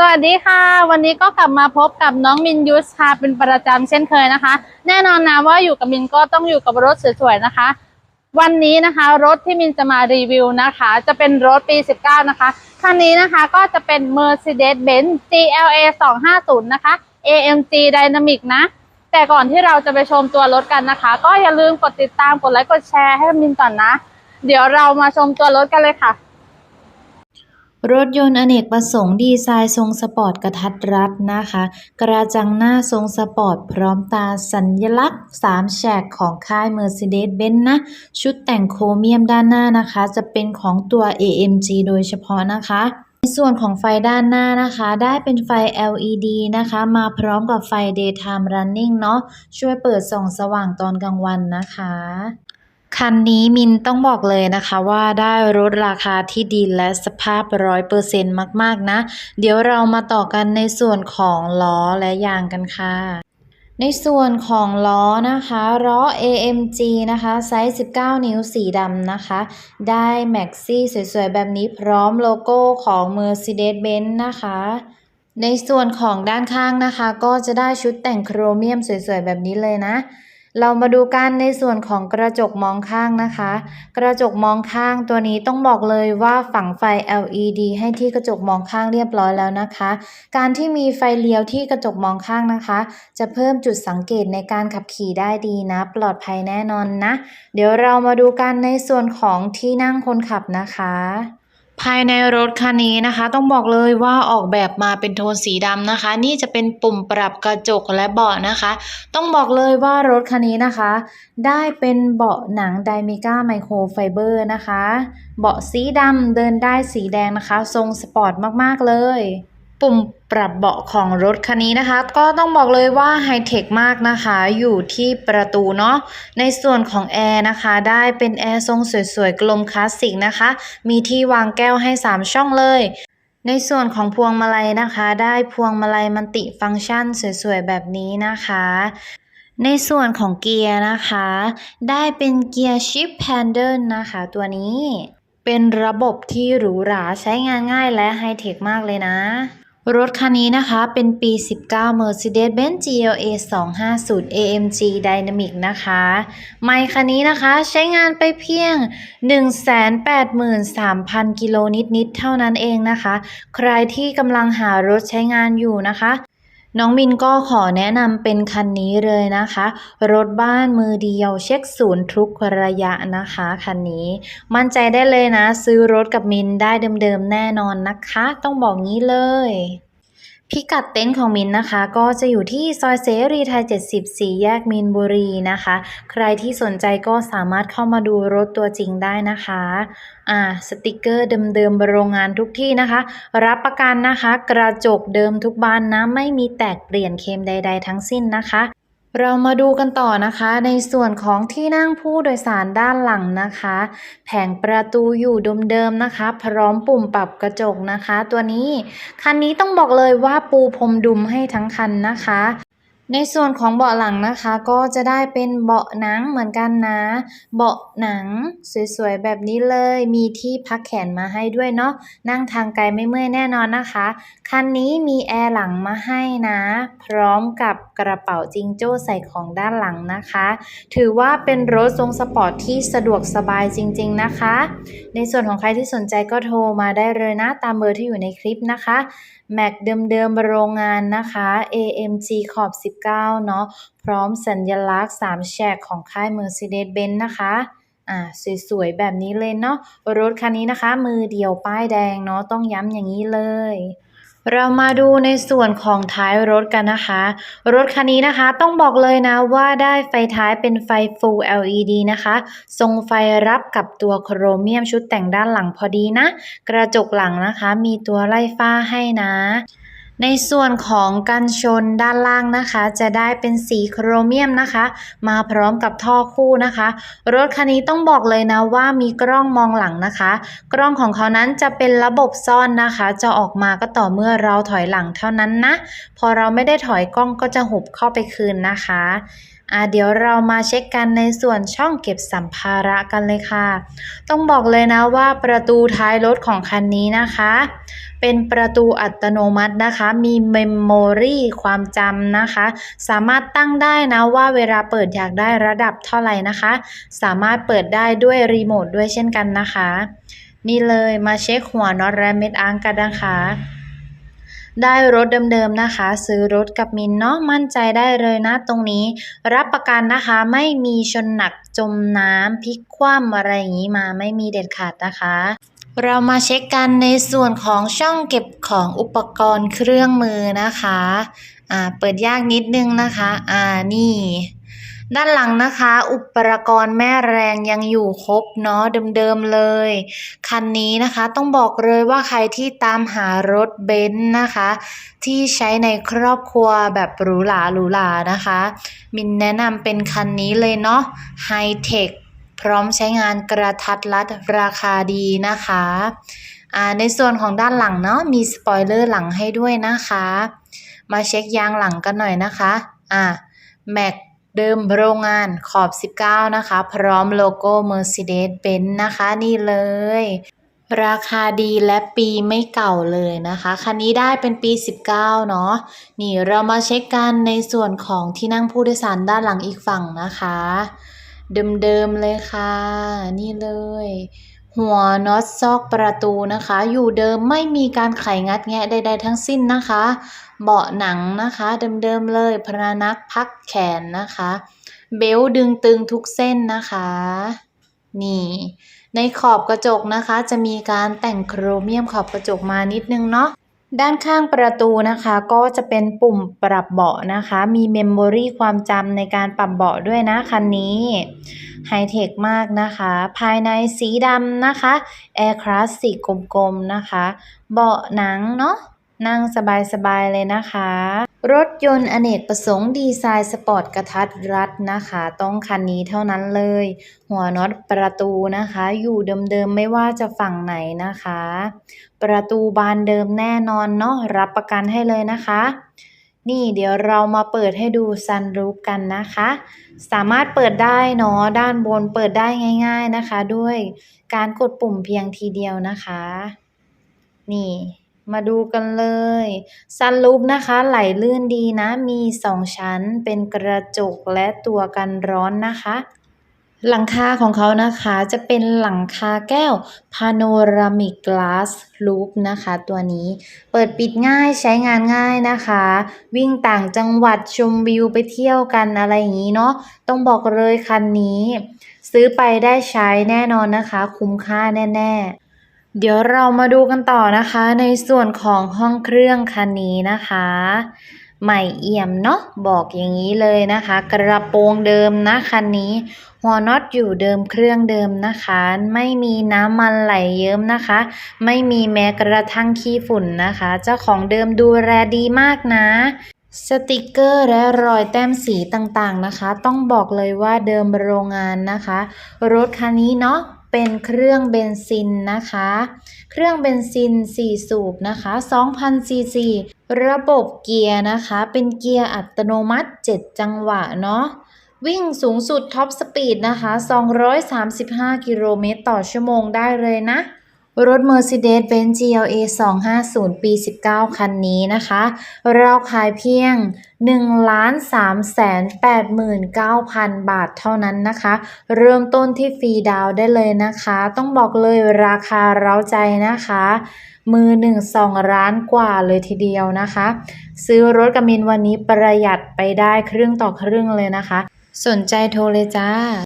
สวัสดีค่ะ วันนี้ก็กลับมาพบกับน้องมินยูสค่ะเป็นประจำเช่นเคยนะคะ แน่นอนนะว่าอยู่กับมินก็ต้องอยู่กับรถสวยๆนะคะ วันนี้นะคะรถที่มินจะมารีวิวนะคะ จะเป็นรถปี 19 นะคะคันนี้นะคะก็จะเป็น Mercedes-Benz GLA 250 นะคะ AMG Dynamic นะ แต่ก่อนที่เราจะไปชมตัวรถกันนะคะ ก็อย่าลืมกดติดตามกดไลค์กดแชร์ให้มินก่อนนะ เดี๋ยวเรามาชมตัวรถกันเลยค่ะ รถยนต์อเนกประสงค์ดีไซน์ทรงสปอร์ตกระทัดรัดนะคะ กระจังหน้าทรงสปอร์ตพร้อมตาสัญลักษณ์ 3 แฉกของค่าย Mercedes-Benz นะ ชุดแต่งโครเมียมด้านหน้านะคะ จะเป็นของตัว AMG โดยเฉพาะนะคะในส่วนของไฟด้านหน้านะคะ ได้เป็นไฟ LED นะคะ มาพร้อมกับไฟ Daytime Running เนาะช่วยเปิดส่องสว่างตอนกลางวันนะคะ คันนี้มินต้องบอกเลยนะคะว่าได้รถราคาที่ดีและสภาพร้อยเปอร์เซ็นต์มากๆนะ เดี๋ยวเรามาต่อกันในส่วนของล้อและยางกันค่ะ ในส่วนของล้อนะคะล้อ AMG นะคะไซส์ 19 นิ้วสีดำนะคะ ได้แม็กซี่สวยๆ แบบนี้พร้อมโลโก้ของ Mercedes-Benz นะคะในส่วนของด้านข้างนะคะ ก็จะได้ชุดแต่งโครเมียมสวยๆ แบบนี้เลยนะ เรามาดูกันในส่วนของกระจกมองข้างนะคะ กระจกมองข้างตัวนี้ต้องบอกเลยว่าฝังไฟ LED ให้ที่กระจกมองข้างเรียบร้อยแล้วนะคะ การที่มีไฟเลี้ยวที่กระจกมองข้างนะคะ จะเพิ่มจุดสังเกตในการขับขี่ได้ดีนะ ปลอดภัยแน่นอนนะ เดี๋ยวเรามาดูกันในส่วนของที่นั่งคนขับนะคะ ภายในรถคันนี้นะคะ ต้องบอกเลยว่าออกแบบมาเป็นโทนสีดำนะคะ นี่จะเป็นปุ่มปรับกระจกและเบาะนะคะ ต้องบอกเลยว่ารถคันนี้นะคะ ได้เป็นเบาะหนังไดมิก้าไมโครไฟเบอร์นะคะ เบาะสีดำเดินได้สีแดงนะคะ ทรงสปอร์ตมากๆเลย ปุ่มปรับเบาะของรถคันนี้นะคะ ก็ต้องบอกเลยว่าไฮเทคมากนะคะ อยู่ที่ประตูเนาะในส่วนของแอร์นะคะ ได้เป็นแอร์ทรงสวยๆ กลมคลาสสิกนะคะ มีที่วางแก้วให้ 3 ช่องเลย ในส่วนของพวงมาลัยนะคะ ได้พวงมาลัยมัลติฟังก์ชันสวยๆ แบบนี้นะคะในส่วนของเกียร์นะคะ ได้เป็นเกียร์ชิปแฮนเดิลนะคะ ตัวนี้เป็นระบบที่หรูหราใช้งานง่ายและไฮเทคมากเลยนะ รถคันนี้นะคะเป็นปี 19 Mercedes-Benz GLA 250 AMG Dynamic นะคะไมค์คันนี้นะคะใช้งานไปเพียง 183,000 กิโลนิด ๆ เท่านั้นเองนะคะ ใครที่กำลังหารถใช้งานอยู่นะคะ น้องมินก็ขอแนะนำเป็นคันนี้เลยนะคะ รถบ้านมือเดียวเช็คศูนย์ทุกระยะนะคะคันนี้ มั่นใจได้เลยนะ ซื้อรถกับมินได้เดิมๆแน่นอนนะคะ ต้องบอกงี้เลย พิกัดเต็นท์ของมินนะคะ ก็จะอยู่ที่ซอยเสรีไทย 74 แยกมินบุรีนะคะ ใครที่สนใจก็สามารถเข้ามาดูรถตัวจริงได้นะคะ อ่า สติกเกอร์เดิมๆโรงงานทุกที่นะคะ รับประกันนะคะ กระจกเดิมทุกบานนะ ไม่มีแตกเปลี่ยนเคมใด ๆ ทั้งสิ้นนะคะ เรามาดูกันต่อนะคะ ในส่วนของที่นั่งผู้โดยสารด้านหลังนะคะ แผงประตูอยู่ดมเดิมนะคะ พร้อมปุ่มปรับกระจกนะคะ ตัวนี้คันนี้ต้องบอกเลยว่าปูพรมดุมให้ทั้งคันนะคะ ในส่วนของเบาะหลังนะคะก็จะได้เป็นเบาะหนังเหมือนกันนะ เบาะหนังสวยๆแบบนี้เลยมีที่พักแขนมาให้ด้วยเนาะนั่งทางไกลไม่เมื่อยแน่นอนนะคะ คันนี้มีแอร์หลังมาให้นะ พร้อมกับกระเป๋าจิงโจ้ใส่ของด้านหลังนะคะ ถือว่าเป็นรถทรงสปอร์ตที่สะดวกสบายจริง ๆนะคะ ในส่วนของใครที่สนใจก็โทรมาได้เลยนะตามเบอร์ที่อยู่ในคลิปนะคะแม็กเดิมๆโรงงานนะคะ AMG ขอบ19 เนาะพร้อมสัญลักษณ์ 3 แฉกของค่าย Mercedes-Benz นะคะอ่าสวยๆ แบบนี้เลยเนาะรถคันนี้นะคะ มือเดียวป้ายแดงเนาะต้องย้ำอย่างนี้เลย เรามาดูในส่วนของท้ายรถกันนะคะ รถคันนี้นะคะต้องบอกเลยนะว่าได้ไฟท้ายเป็นไฟ Full LED นะคะ ทรงไฟรับกับตัวโครเมียมชุดแต่งด้านหลังพอดีนะ กระจกหลังนะคะ มีตัวไล่ฟ้าให้นะ ในส่วนของกันชนด้านล่างนะคะ จะได้เป็นสีโครเมียมนะคะ มาพร้อมกับท่อคู่นะคะ รถคันนี้ต้องบอกเลยนะว่ามีกล้องมองหลังนะคะ กล้องของเขานั้นจะเป็นระบบซ่อนนะคะ จะออกมาก็ต่อเมื่อเราถอยหลังเท่านั้นนะ พอเราไม่ได้ถอยกล้องก็จะหุบเข้าไปคืนนะคะ อ่าเดี๋ยวเรามาเช็คกันในส่วนช่องเก็บสัมภาระกันเลยค่ะ ต้องบอกเลยนะว่าประตูท้ายรถของคันนี้นะคะ เป็นประตูอัตโนมัตินะคะ มีเมมโมรีความจำนะคะ สามารถตั้งได้นะว่าเวลาเปิดอยากได้ระดับเท่าไหร่นะคะ สามารถเปิดได้ด้วยรีโมทด้วยเช่นกันนะคะ นี่เลยมาเช็คหัวน็อตและเม็ดอางกันนะคะ ได้รถเดิมๆนะคะ ซื้อรถกับมินเนาะมั่นใจได้เลยนะตรงนี้ รับประกันนะคะไม่มีชนหนักจมน้ำพลิกคว่ำอะไรอย่างนี้มาไม่มีเด็ดขาดนะคะ เรามาเช็คกันในส่วนของช่องเก็บของอุปกรณ์เครื่องมือนะคะอ่าเปิดยากนิดนึงนะคะอ่านี่ ด้านหลังนะคะ อุปกรณ์แม่แรงยังอยู่ครบเนาะเดิมๆเลย คันนี้นะคะต้องบอกเลยว่าใครที่ตามหารถเบนซ์นะคะ ที่ใช้ในครอบครัวแบบหรูหราหรูหรานะคะ มินแนะนำเป็นคันนี้เลยเนาะไฮเทคพร้อมใช้งานกระทัดรัดราคาดีนะคะอ่าในส่วนของด้านหลังเนาะมีสปอยเลอร์หลังให้ด้วยนะคะ มาเช็คยางหลังกันหน่อยนะคะอ่าแม็ก เดิมโรงงานขอบ 19 นะคะ พร้อมโลโก้ Mercedes-Benz นะคะ นี่เลย ราคาดีและปีไม่เก่าเลยนะคะ คันนี้ได้เป็นปี 19 เนาะนี่เรามาเช็คกันในส่วนของที่นั่งผู้โดยสารด้านหลังอีกฝั่งนะคะ เดิมๆเลยค่ะ นี่เลย หัวน็อตซอกประตูนะคะ อยู่เดิมไม่มีการไขงัดแงะใด ๆ ทั้งสิ้นนะคะ เบาะหนังนะคะเดิมๆเลยพนันักพักแขนนะคะ เบลต์ดึงตึงทุกเส้นนะคะ นี่ ในขอบกระจกนะคะ จะมีการแต่งโครเมียมขอบกระจกมานิดนึงเนาะ ด้านข้างประตูนะคะ ก็จะเป็นปุ่มปรับเบาะนะคะ มีเมมโมรีความจำในการปรับเบาะด้วยนะคันนี้ไฮเทคมากนะคะ ภายในสีดำนะคะแอร์คลาสสีกลมๆนะคะ เบาะหนังเนาะ นั่งสบายๆเลยนะคะ รถยนต์อเนกประสงค์ดีไซน์สปอร์ตกระทัดรัดนะคะ ต้องคันนี้เท่านั้นเลย หัวน็อตประตูนะคะ อยู่เดิมๆไม่ว่าจะฝั่งไหนนะคะ ประตูบานเดิมแน่นอนเนาะรับประกันให้เลยนะคะนี่เดี๋ยวเรามาเปิดให้ดูซันรูฟกันนะคะ สามารถเปิดได้เนาะด้านบนเปิดได้ง่าย ๆนะคะ ด้วยการกดปุ่มเพียงทีเดียวนะคะ นี่ มาดูกันเลยซันรูฟนะคะไหลลื่นดีนะ มีสองชั้นเป็นกระจกและตัวกันร้อนนะคะ หลังคาของเขานะคะจะเป็นหลังคาแก้ว Panoramic Glass Roof นะคะ ตัวนี้ เปิดปิดง่ายใช้งานง่ายนะคะ วิ่งต่างจังหวัดชมวิวไปเที่ยวกันอะไรอย่างนี้เนาะต้องบอกเลยคันนี้ ซื้อไปได้ใช้แน่นอนนะคะ คุ้มค่าแน่ ๆ เดี๋ยวเรามาดูกันต่อนะคะ ในส่วนของห้องเครื่องคันนี้นะคะ ใหม่เอี่ยมเนาะบอกอย่างนี้เลยนะคะ กระโปรงเดิมนะคันนี้ หัวน็อตอยู่เดิมเครื่องเดิมนะคะ ไม่มีน้ำมันไหลเยิ้มนะคะ ไม่มีแม้กระทั่งขี้ฝุ่นนะคะ เจ้าของเดิมดูแลดีมากนะสติกเกอร์และรอยแต้มสีต่างๆนะคะ ต้องบอกเลยว่าเดิมโรงงานนะคะ รถคันนี้เนาะ เป็นเครื่องเบนซินนะคะ เครื่องเบนซิน 4 สูบนะคะ2,000ซีซีระบบเกียร์นะคะ เป็นเกียร์อัตโนมัติ 7 จังหวะเนาะวิ่งสูงสุดท็อปสปีดนะคะ 235 กิโลเมตรต่อชั่วโมงได้เลยนะ รถ Mercedes-Benz GLA 250 ปี 19 คันนี้นะคะ เราขายเพียง 1,389,000 บาทเท่านั้นนะคะ เริ่มต้นที่ฟรีดาวได้เลยนะคะ ต้องบอกเลยราคาเร้าใจนะคะ มือหนึ่งสองร้านกว่าเลยทีเดียวนะคะ ซื้อรถกบมินวันนี้ประหยัดไปได้ครึ่งต่อครึ่งเลยนะคะ สนใจโทรเลยจ้า